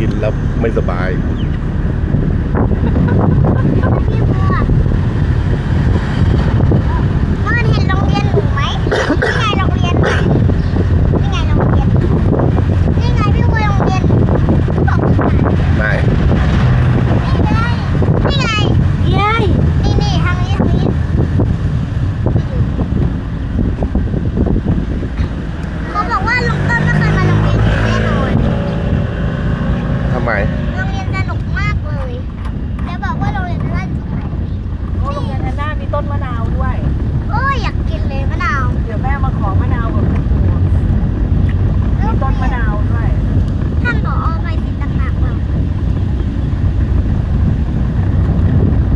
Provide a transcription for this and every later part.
กินแล้วไม่สบาย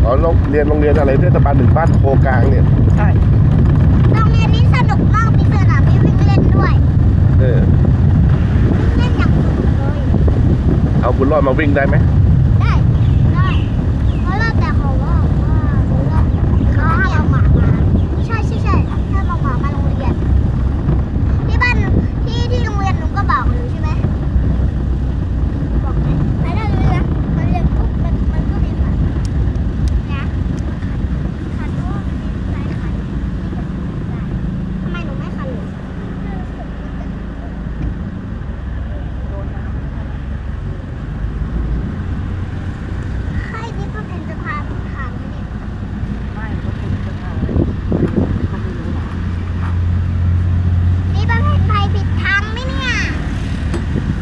อ๋อโรงเรียนโรงเรียนอะไรเทศบาลหนึ่งบ้านโพกลางเนี่ย ใช่โรงเรียนนี้สนุกมาก มีสนามให้วิ่งเล่นด้วยเออวิ่งเล่นอย่างสนุกเลย เอาบุญรอดมาวิ่งได้ไหม ได้ได้เพราะเราแต่เขาว่าว่าเขาให้เอาหมามาใช่ใช่ใช่ถ้าเอาหมามาโรงเรียนที่บ้านที่ที่โรงเรียนหนูก็บอกหนูใช่ไหมบอกไหมไปได้เลยนะมันเรียนปุ๊บมันมันก็มีขันนะขันว่ามีหลายขันทำไมหนูไม่ขันหนู ใครนี่ก็เป็นจะพาผมทางนะเนี่ย ไม่ก็คุณจะทำก็ไม่รู้หรอก นี่ประเภทไทยผิดทางไหมเนี่ย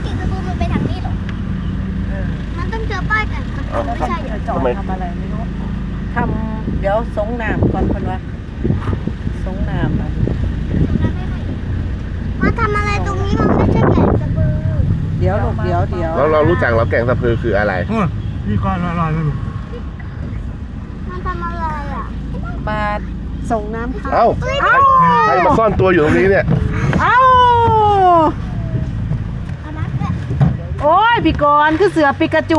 กิ่งกระบูมันไปทางนี้เหรอ เออ มันต้องเจอป้ายกันมัน ไม่ใช่เหรเดี๋อยวจอดทำอะไรไม่รู้ทำเดี๋ยวสงน้ำก่อนคนวะสงน้ำอะมาทำอะไรตรงนี้มันไม่ใช่แก่กระบือเดี๋ยวลูกเดี๋ยวเดี๋ยวแล้วเรารู้จักเราแกงสะพือคืออะไรโอ้ยนี่ก้อนละลายแล้วลูกมันทำอะไรอะมาส่งน้ำข้าวเอ้าเฮ้ยใครใครมาซ่อนตัวอยู่ตรงนี้เนี่ย เอ้าเอามาเถอะโอ้ยพี่กรณ์คือเสือปิกาจู